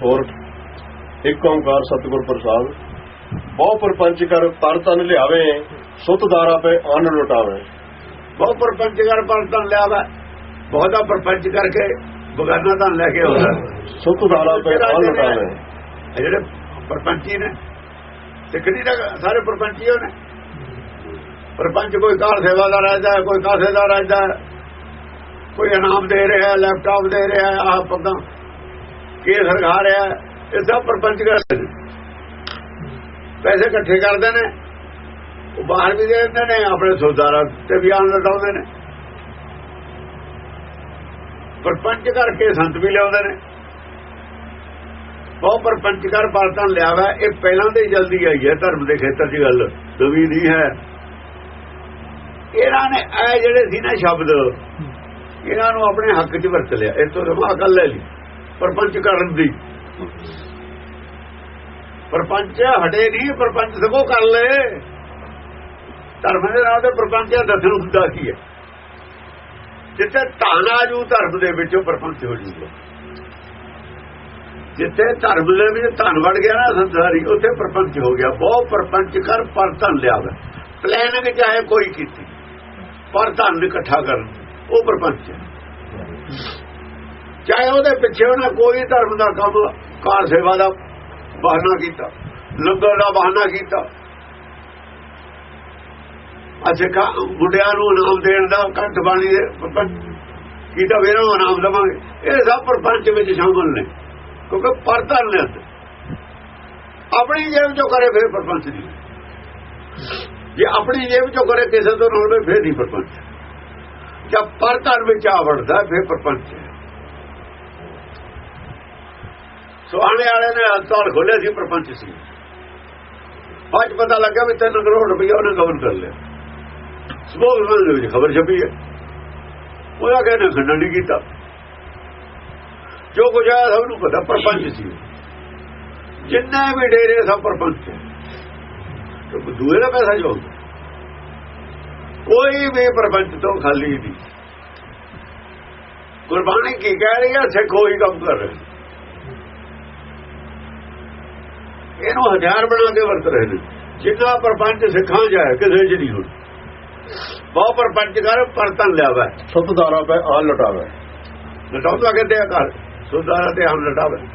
ਹੋਰ ਇੱਕ ਓੰਕਾਰ ਸਤਿਗੁਰ ਪ੍ਰਸਾਦ। ਬਹੁ ਪਰਪੰਚ ਕਰ ਪਰ ਤਨ ਲਿਆਵੇ ਸੁਤ ਦਾਰਾ ਪੇ ਅੰਨ ਲੁਟਾਵੇ। ਬਹੁ ਪਰਪੰਚ ਕਰ ਪਰਤਨ ਲਿਆਵਾ ਬਹੁਤਾ ਪਰਪੰਚ ਕਰਕੇ ਬਗਾਨਾ ਤਾਂ ਲੈ ਕੇ ਆਉਂਦਾ। ਸੁਤ ਦਾਰਾ ਪੇ ਅੰਨ ਲੁਟਾਵੇ। ਜਿਹੜੇ ਪਰਪੰਚੀ ਨੇ ਸਿੱਖਣੀ ਦਾ ਸਾਰੇ ਪਰਪੰਚੀ ਹੋ ਨੇ। ਪਰਪੰਚ ਕੋਈ ਕਾਰ ਸੇਵਾ ਦਾ ਰਾਜਾ ਹੈ ਕੋਈ ਕਾਸੇ ਦਾ ਹੈ ਕੋਈ ਇਨਾਮ ਦੇ ਰਿਹਾ ਲੈਪਟਾਪ ਦੇ ਰਿਹਾ ਆਹ ਪੱਗਾਂ ਕੇਸ ਰਖਾ ਹੈ ਇਹ ਸਭ ਪਰਪੰਚ ਕਰਦੇ ਨੇ। ਪੈਸੇ ਇਕੱਠੇ ਕਰਦੇ ਨੇ, ਉਹ ਬਾਹਰ ਵੀ ਦੇ ਦਿੰਦੇ ਨੇ, ਆਪਣੇ ਸੌਦਾਰਾਂ ਤੇ ਵੀ ਆਨ ਲਟਾਉਂਦੇ ਨੇ। ਪਰਪੰਚ ਕਰਕੇ ਸੰਤ ਵੀ ਲਿਆਉਂਦੇ ਨੇ। ਬਹੁਤ ਪਰਪੰਚ ਕਰ ਪਰਤਨ ਲਿਆਵਾ ਇਹ ਪਹਿਲਾਂ ਦੇ ਜਲਦੀ ਆਈ ਹੈ, ਧਰਮ ਦੇ ਖੇਤਰ 'ਚ ਗੱਲ ਨਵੀਂ ਨਹੀਂ ਹੈ। ਇਹਨਾਂ ਨੇ ਇਹ ਜਿਹੜੇ ਸੀ ਨਾ ਸ਼ਬਦ, ਇਹਨਾਂ ਨੂੰ ਆਪਣੇ ਹੱਕ 'ਚ ਵਰਤ ਲਿਆ ਇਸ ਤੋਂ ਰਮਾ ਗੱਲ ਲੈ ਲਈ। ਪਰਪੰਚ ਕਰਨ ਦੀ। ਪਰਪੰਚ ਹਟੇ ਨਹੀਂ ਪਰਪੰਚ ਸਗੋਂ ਕਰ ਲੈ। ਧਰਮ ਦੇ ਨਾਲ ਤੇ ਪਰਪੰਚ ਦੱਸਣ ਹੁੰਦਾ ਕੀ ਹੈ? ਜਿੱਥੇ ਧਾਨਾ ਜੂ, ਧਰਮ ਦੇ ਵਿੱਚੋਂ ਪਰਪੰਚ ਹੋ ਜੂਗਾ। ਜਿੱਥੇ ਧਰਮ ਦੇ ਵਿੱਚ ਧਨ ਵੜ ਗਿਆ ਨਾ ਸੰਸਾਰੀ, ਉੱਥੇ ਪਰਪੰਚ ਹੋ ਗਿਆ। ਬਹੁਤ ਪਰਪੰਚ ਕਰ, ਪਰ ਧਨ ਲਿਆਵੇ। ਪਲੈਨਿੰਗ ਚਾਹੇ ਕੋਈ ਕੀਤੀ, ਪਰ ਧਨ ਇਕੱਠਾ ਕਰਨ ਉਹ ਪਰਪੰਚ ਹੈ। ਚਾਹੇ ਉਹਦੇ ਪਿੱਛੇ ਉਹਨਾਂ ਕੋਈ ਧਰਮ ਦਾ ਕੰਮ ਕਾਰ ਸੇਵਾ ਦਾ ਬਹਾਨਾ ਕੀਤਾ, ਲੰਗਰ ਦਾ ਬਹਾਨਾ ਕੀਤਾ। ਅੱਛਾ ਮੁੰਡਿਆਂ ਨੂੰ ਇਨਾਮ ਦੇਣ ਦਾ ਕੰਠ ਬਾਣੀ ਦੇ ਕੀਤਾ ਵੀ ਇਹਨਾਂ ਨੂੰ ਇਨਾਮ ਦੇਵਾਂਗੇ। ਇਹ ਸਭ ਪਰਪੰਚ ਵਿੱਚ ਸ਼ਾਮਲ ਨੇ, ਕਿਉਂਕਿ ਪਰਧਰ ਨੇ ਅੰਦਰ। ਆਪਣੀ ਜੇਬ ਚੋਂ ਕਰੇ ਫਿਰ ਪਰਪੰਚ ਨਹੀਂ। ਜੇ ਆਪਣੀ ਜੇਬ ਚੋਂ ਕਰੇ ਕਿਸੇ ਤੋਂ ਨਾਲ ਫਿਰ ਨਹੀਂ ਪਰਪੰਚ। ਜਦ ਪਰਧਰ ਵਿੱਚ ਆ ਵੜਦਾ, ਫਿਰ ਪਰਪੰਚ ਹੈ। ਸੁਆਣੇ ਵਾਲੇ ਨੇ ਹਸਪਤਾਲ ਖੋਲਿਆ ਸੀ, ਪਰਪੰਚ ਸੀ। ਅੱਜ ਪਤਾ ਲੱਗਾ ਵੀ 3 ਕਰੋੜ ਰੁਪਇਆ ਉਹਨੇ ਕਵਰ ਕਰ ਲਿਆ। ਸਪੋਕਸਮੈਨ ਦੇ ਵਿੱਚ ਖਬਰ ਛਪੀ ਹੈ। ਉਹਦਾ ਕਹਿੰਦਾ ਖੰਡਨ ਨਹੀਂ ਕੀਤਾ। ਜੋ ਕੁਝ ਆਇਆ ਸਭ ਨੂੰ ਪਤਾ, ਪਰਪੰਚ ਸੀ ਜਿੰਨੇ ਵੀ ਡੇਰੇ ਸਭ ਪਰਪੰਚ ਹੈ। ਤੇ ਦੂਏ ਦਾ ਪੈਸਾ ਜੋ ਕੋਈ ਵੀ ਪਰਪੰਚ ਤੋਂ ਖਾਲੀ ਨਹੀਂ। ਗੁਰਬਾਣੀ ਕੀ ਕਹਿ ਰਹੀ ਹੈ? ਸਿੱਖ ਉਹੀ ਕੰਮ ਕਰ ਰਹੇ ਇਹਨੂੰ ਹਥਿਆਰ ਬਣਾ ਕੇ ਵਰਤ ਰਹੇ ਨੇ। ਜਿੰਨਾ ਪਰਪੰਚ ਸਿੱਖਾਂ ਜਾਏ ਕਿਸੇ ਚ ਨਹੀਂ ਹੁਣ। ਬਹੁ ਪਰਪੰਚ ਕਰ ਪਰਤਨ ਲਿਆਵਾ। ਸੁਤ ਦਾਰਾ ਪੇ ਅੰਨ ਲੁਟਾਵੇ। ਲਟਾਉਂਦਾ ਕਹਿੰਦੇ ਆ ਘਰ? ਸੁਧਾਰਾ ਤੇ ਹਮ ਲਟਾਵੇ।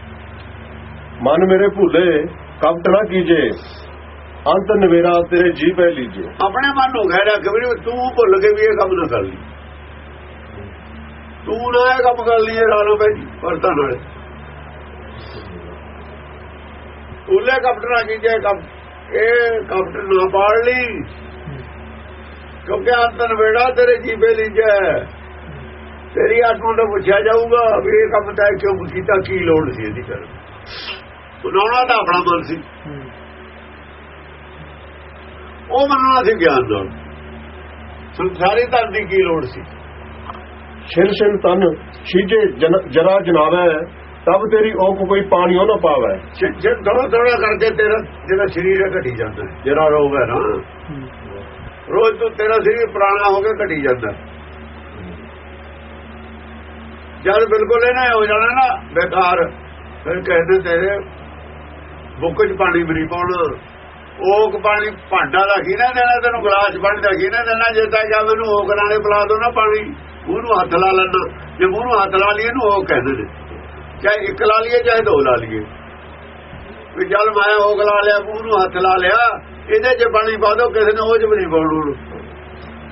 ਮਨ ਮੇਰੇ ਭੁੱਲੇ ਕਪਟ ਨਾ ਕੀਜੇ। ਅੰਤ ਨਵੇਰਾ ਤੇਰੇ ਜੀ ਪੈ ਲੀਜੇ। ਆਪਣੇ ਮਨ ਨੂੰ ਘੇਰਾ ਕਿ ਵੀ ਤੂੰ ਭੁੱਲ ਕੇ ਵੀ ਇਹ ਕੰਮ ਨਾ ਕਰ ਲਈ। ਤੂੰ ਨਾ ਇਹ ਕੰਮ ਕਰ ਲਈ ਰਾਣੋ ਭਾਈ ਵਰਤਾਂ ਨਾਲ ਭੁੱਲੇ ਕਪਟ ਨਾ ਕੀਜੇ ਕੰਮ? ਇਹ ਕਪਟ ਨਾ ਪਾੜ ਲਈ। ਕਿਉਂਕਿ ਅੰਤ ਨਵੇੜਾ ਤੇਰੇ ਜੀਵੇ ਲੀਜੇ ਤੇਰੀ ਆਤਮਾ ਤੋਂ ਪੁੱਛਿਆ ਜਾਊਗਾ ਵੀ ਇਹ ਕੰਮ ਤੈਂ ਕਿਉਂ ਕੀਤਾ, ਕੀ ਲੋੜ ਸੀ ਇਹਦੀ ਕਰ ਬਣਾਉਣਾ ਤਾਂ ਆਪਣਾ ਮਨ ਸੀ। ਉਹ ਮੰਨਣਾ ਸੀ ਗਿਆਨ ਨਾਲ। ਸੰਸਾਰੀ ਧਨ ਦੀ ਕੀ ਲੋੜ ਸੀ? ਛਿਨ ਛਿਨ ਤਨ, ਛੀਜੇ ਜਰਾ ਜਨਾਵੇ ਤਬ ਤੇਰੀ ਔਕ ਕੋਈ ਪਾਣੀ ਉਹ ਨਾ ਪਾਵੇ। ਜੇ ਥੋੜਾ ਥੋੜਾ ਕਰਕੇ ਤੇਰਾ ਜਿਹੜਾ ਸਰੀਰ ਹੈ ਘਟੀ ਜਾਂਦਾ। ਜਿਹੜਾ ਰੋਗ ਹੈ ਨਾ। ਰੋਜ਼ ਤੋਂ ਤੇਰਾ ਸਰੀਰ ਪੁਰਾਣਾ ਹੋ ਕੇ ਘਟੀ ਜਾਂਦਾ। ਜਦ ਬਿਲਕੁਲ ਇਹ ਨਾ ਹੋ ਜਾਣਾ ਨਾ ਬੇਕਾਰ। ਫਿਰ ਕਹਿੰਦੇ ਤੇਰੇ ਬੁੱਕ 'ਚ ਪਾਣੀ ਨਹੀਂ ਪਾਉਣਾ। ਓਕ ਪਾਣੀ ਭਾਂਡਾ ਦਾ ਕੀ ਨਾ ਦੇਣਾ ਤੈਨੂੰ ਗਲਾਸ ਪਾਣੀ ਦਾ ਕੀ ਨਾ ਦੇਣਾ ਜੇ ਤਾਂ ਜਾਂ ਮੈਨੂੰ ਓਕ ਨਾਲੇ ਪਿਲਾ ਦੋ ਨਾ ਪਾਣੀ। ਮੂੰਹ ਨੂੰ ਹੱਥ ਲਾ ਲੈਣਾ। ਜੇ ਮੂੰਹ ਨੂੰ ਹੱਥ ਲਾ ਲਈਏ ਇਹਨੂੰ ਓਕ ਕਹਿੰਦੇ ਨੇ। ਚਾਹੇ ਇੱਕ ਲਾ ਲਈਏ ਚਾਹੇ ਦੋ ਲਾ ਲਈਏ। ਵੀ ਜਲ ਮੈਂ ਓਕ ਲਾ ਲਿਆ ਮੂੰਹ ਨੂੰ ਹੱਥ ਲਾ ਲਿਆ ਇਹਦੇ 'ਚ ਪਾਣੀ ਪਾ ਦੋ ਕਿਸੇ ਨੇ ਉਹ 'ਚ ਵੀ ਨਹੀਂ ਉਹਨੂੰ।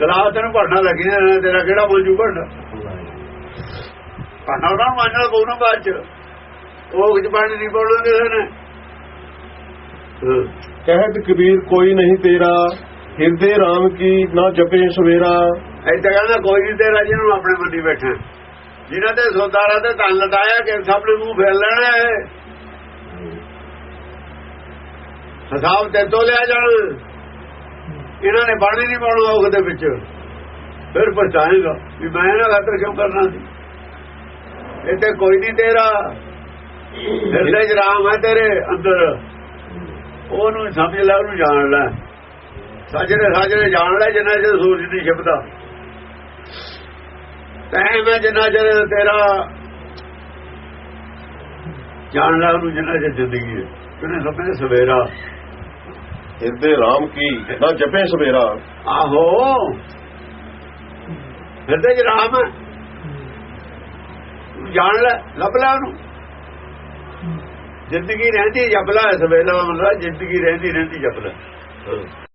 ਗਲਾਸ ਤੈਨੂੰ ਭਾਂਡਾ ਲੱਗੀ ਤੇਰਾ ਕਿਹੜਾ ਮੰਜੂ ਭਾਂਡਾ? ਭਾਂਡਾ ਉਹਨਾਂ ਨੂੰ ਮੰਨਣਾ ਪਊਣਾ ਬਾਅਦ 'ਚ। ਓਕ 'ਚ ਪਾਣੀ ਨਹੀਂ ਪਾਉਣਾ ਕਿਸੇ ਨੇ। ਕਹਿਤ ਕਬੀਰ ਕੋਈ ਨਹੀਂ ਤੇਰਾ। ਹਿਰਦੇ RAM ਕੀ ਨਾ ਜਪੇ ਸਵੇਰਾ। ਐਦਾਂ ਕਹਿੰਦਾ ਕੋਈ ਨਹੀਂ ਤੇਰਾ ਜਿਹਨੂੰ ਆਪਣੇ ਮੰਡੀ ਬੈਠਾ। ਜਿਨ੍ਹਾਂ ਤੇ ਸੋਦਾਰਾ ਤੇ ਧਨ ਲਟਾਇਆ ਕਿ ਸਭ ਨੇ ਮੂੰਹ ਫੇਰ ਲੈਣਾ ਹੈ। ਹਿਸਾਬ ਤੇ ਤੋਂ ਲਿਆ ਜਾਣ। ਇਹਨਾਂ ਨੇ ਬਾਣੀ ਨਹੀਂ ਪਾਉਣਾ ਉਹ ਦੇ ਵਿੱਚ। ਫਿਰ ਪਛਤਾਏਗਾ ਵੀ ਮੈਂ ਇਹਨਾਂ ਖਾਤਰ ਕਿਉਂ ਕਰਨਾ ਸੀ? ਇੱਥੇ ਕੋਈ ਨਹੀਂ ਤੇਰਾ। ਹਿਰਦੇ ਚ ਰਾਮ ਹੈ ਤੇਰੇ ਅੰਦਰ। ਉਹਨੂੰ ਸਮਝ ਲੈ, ਉਹਨੂੰ ਜਾਣ ਲੈ। ਸਾਜਰੇ ਸਾਜਰੇ ਜਾਣ ਲੈ, ਜਿੰਨਾ ਚਿਰ ਸੂਰਜ ਨਹੀਂ ਛਿਪਦਾ। ਤੈਂ ਮੈਂ ਜਿੰਨਾ ਚਿਰ ਤੇਰਾ ਜਾਣ ਲੈ ਉਹਨੂੰ ਜਿੰਨਾ ਚਿਰ ਜ਼ਿੰਦਗੀ ਹੈ। ਉਹਨੇ ਲੱਭੇ ਸਵੇਰਾ। ਹਿਰਦੇ ਰਾਮ ਕੀ? ਨਾ ਜਪੇ ਸਵੇਰਾ। ਆਹੋ। ਹਿਰਦੇ ਚ ਰਾਮ ਹੈ। ਜਾਣ ਲੈ ਲੱਭ ਲੈ ਉਹਨੂੰ। ਜ਼ਿੰਦਗੀ ਰਹਿੰਦੀ ਜਪ ਲੈ ਸਵੇਲਾ ਮਤਲਬ ਜ਼ਿੰਦਗੀ ਰਹਿੰਦੀ ਰਹਿੰਦੀ ਜਪ ਲੈ। ਹਾਂ।